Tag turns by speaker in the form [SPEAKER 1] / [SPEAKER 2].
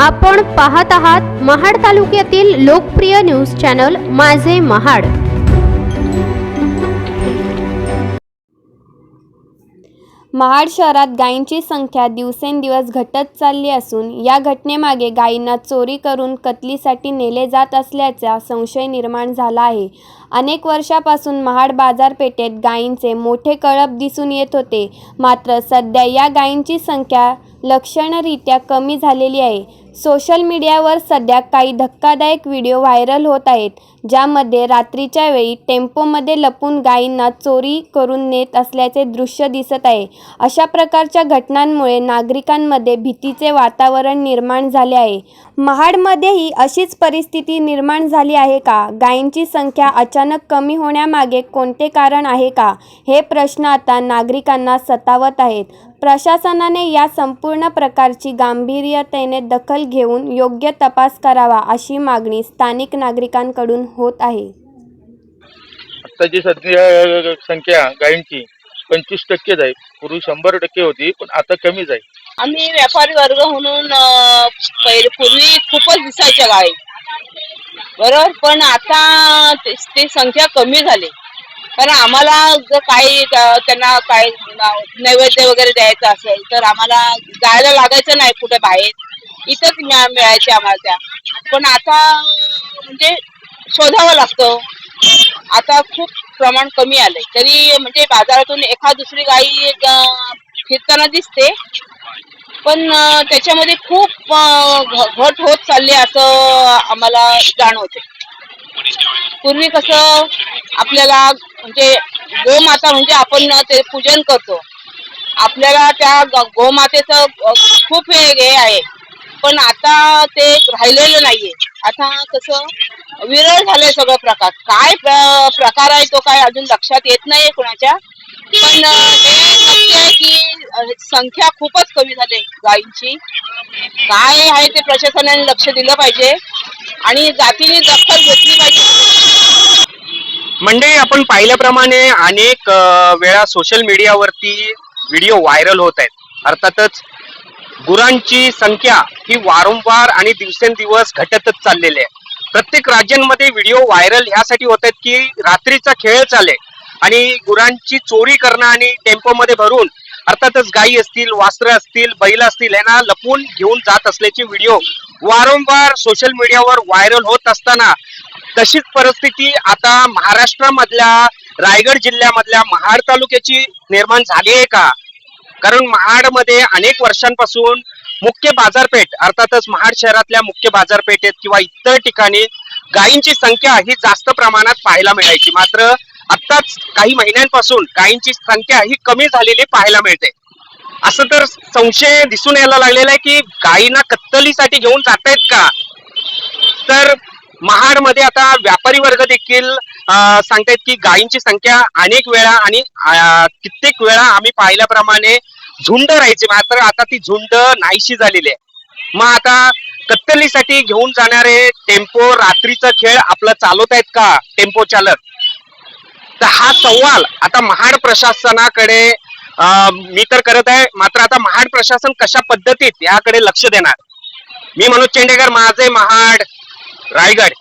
[SPEAKER 1] आपण पाहत आहात महाड तालुक्यातील लोकप्रिय न्यूज चॅनल माझे महाड.
[SPEAKER 2] महाड शहरात गायींची संख्या दिवसेंदिवस घटत चालली असून या घटनेमागे गायींना चोरी करून कतलीसाठी नेले जात असल्याचा संशय निर्माण झाला आहे. अनेक वर्षापासून महाड बाजारपेठेत गायींचे मोठे कळप दिसून येत होते. मात्र सध्या या गायींची संख्या लक्षणरित्या कमी झालेली आहे. सोशल मीडियावर सध्या काही धक्कादायक व्हिडिओ व्हायरल होत आहेत ज्यामध्ये रात्रीच्या वेळी टेम्पोमध्ये लपून गायींना चोरी करून नेत असल्याचे दृश्य दिसत आहे. अशा प्रकारच्या घटनांमुळे नागरिकांमध्ये भीतीचे वातावरण निर्माण झाले आहे. महाडमध्येही अशीच परिस्थिती निर्माण झाली आहे का? गायींची संख्या अचानक कमी होण्यामागे कोणते कारण आहे का? हे प्रश्न आता नागरिकांना सतावत आहेत. प्रशासनाने या संपूर्ण प्रकारची गांभीर्यतेने दखल घेऊन योग्य तपास करावा अशी मागणी स्थानिक नागरिकांकडून होत आहे.
[SPEAKER 3] आत्ताची सध्या संख्या गायींची पंचवीस टक्केच आहे. पूर्वी शंभर टक्के होती पण आता कमीच आहे.
[SPEAKER 4] आम्ही व्यापारी वर्ग म्हणून पहिले पूर्वी खूपच दिसायच्या गाई. बरोबर? पण आता ते ते संख्या कमी झाली. कारण आम्हाला जर काही त्यांना काय न- नैवेद्य वगैरे द्यायचं असेल तर आम्हाला जायला लागायचं नाही कुठे बाहेर. इथंच ज्ञान मिळायचे आम्हाला त्या. पण आता म्हणजे शोधावं लागतं. आता खूप प्रमाण कमी आलंय. तरी म्हणजे बाजारातून एखाद दुसरी गाई फिरताना दिसते. पण त्याच्यामध्ये खूप घट होत चालली असं आम्हाला जाणवते. पूर्वी कसं आपल्याला म्हणजे गोमाता म्हणजे आपण ते पूजन करतो. आपल्याला त्या गोमातेचं खूप हे आहे. पण आता ते राहिलेलं नाहीये. आता कसं विरळ झालंय सगळं प्रकार. काय प्रकार आहे तो काय अजून लक्षात येत नाहीये कुणाच्या. पण हे नक्की आहे की संख्या खूपच कमी झाली गायींची काय आहे ते प्रशासनाने लक्ष दिलं पाहिजे. आणि जातीने दखल घेतली पाहिजे.
[SPEAKER 5] मंडळी आपण पाहिल्याप्रमाणे अनेक वेळा सोशल मीडियावरती व्हिडिओ व्हायरल होत आहेत. अर्थातच गुरांची संख्या ही वारंवार आणि दिवसेंदिवस घटतच चाललेली आहे. प्रत्येक राज्यांमध्ये व्हिडिओ व्हायरल ह्यासाठी होत आहेत की रात्रीचा खेळ चाले आणि गुरांची चोरी करणं आणि टेम्पोमध्ये भरून अर्थातच गायी असतील वास्त्र असतील बैल असतील यांना लपून घेऊन जात असल्याचे व्हिडिओ वारंवार सोशल मीडियावर व्हायरल होत असताना तशीच परिस्थिती आता महाराष्ट्रामधल्या रायगड जिल्ह्यामधल्या महाड तालुक्याची निर्माण झाली आहे का? कारण महाडमध्ये अनेक वर्षांपासून मुख्य बाजारपेठ अर्थातच महाड शहरातल्या मुख्य बाजारपेठेत किंवा इतर ठिकाणी गायींची संख्या ही जास्त प्रमाणात पाहायला मिळायची. मात्र आत्ताच काही महिन्यांपासून गायींची संख्या ही कमी झालेली पाहायला मिळते. असं तर संशय दिसून यायला लागलेला आहे की गायींना कत्तलीसाठी घेऊन जातायत का? तर महाडमध्ये आता व्यापारी वर्ग देखील सांगतायत की गायींची संख्या अनेक वेळा आणि कित्येक वेळा आम्ही पाहिल्याप्रमाणे झुंड राहायची. मात्र आता ती झुंड नाहीशी झालेली आहे. मग आता कत्तलीसाठी घेऊन जाणारे टेम्पो रात्रीचा खेळ आपला चालवत आहेत का टेम्पो चालक? तर हा सवाल आता महाड प्रशासनाकडे मी तर करत आहे. मात्र आता महाड प्रशासन कशा पद्धतीत याकडे लक्ष देणार? मी मनोज चेंडेकर माझे महाड रायगड.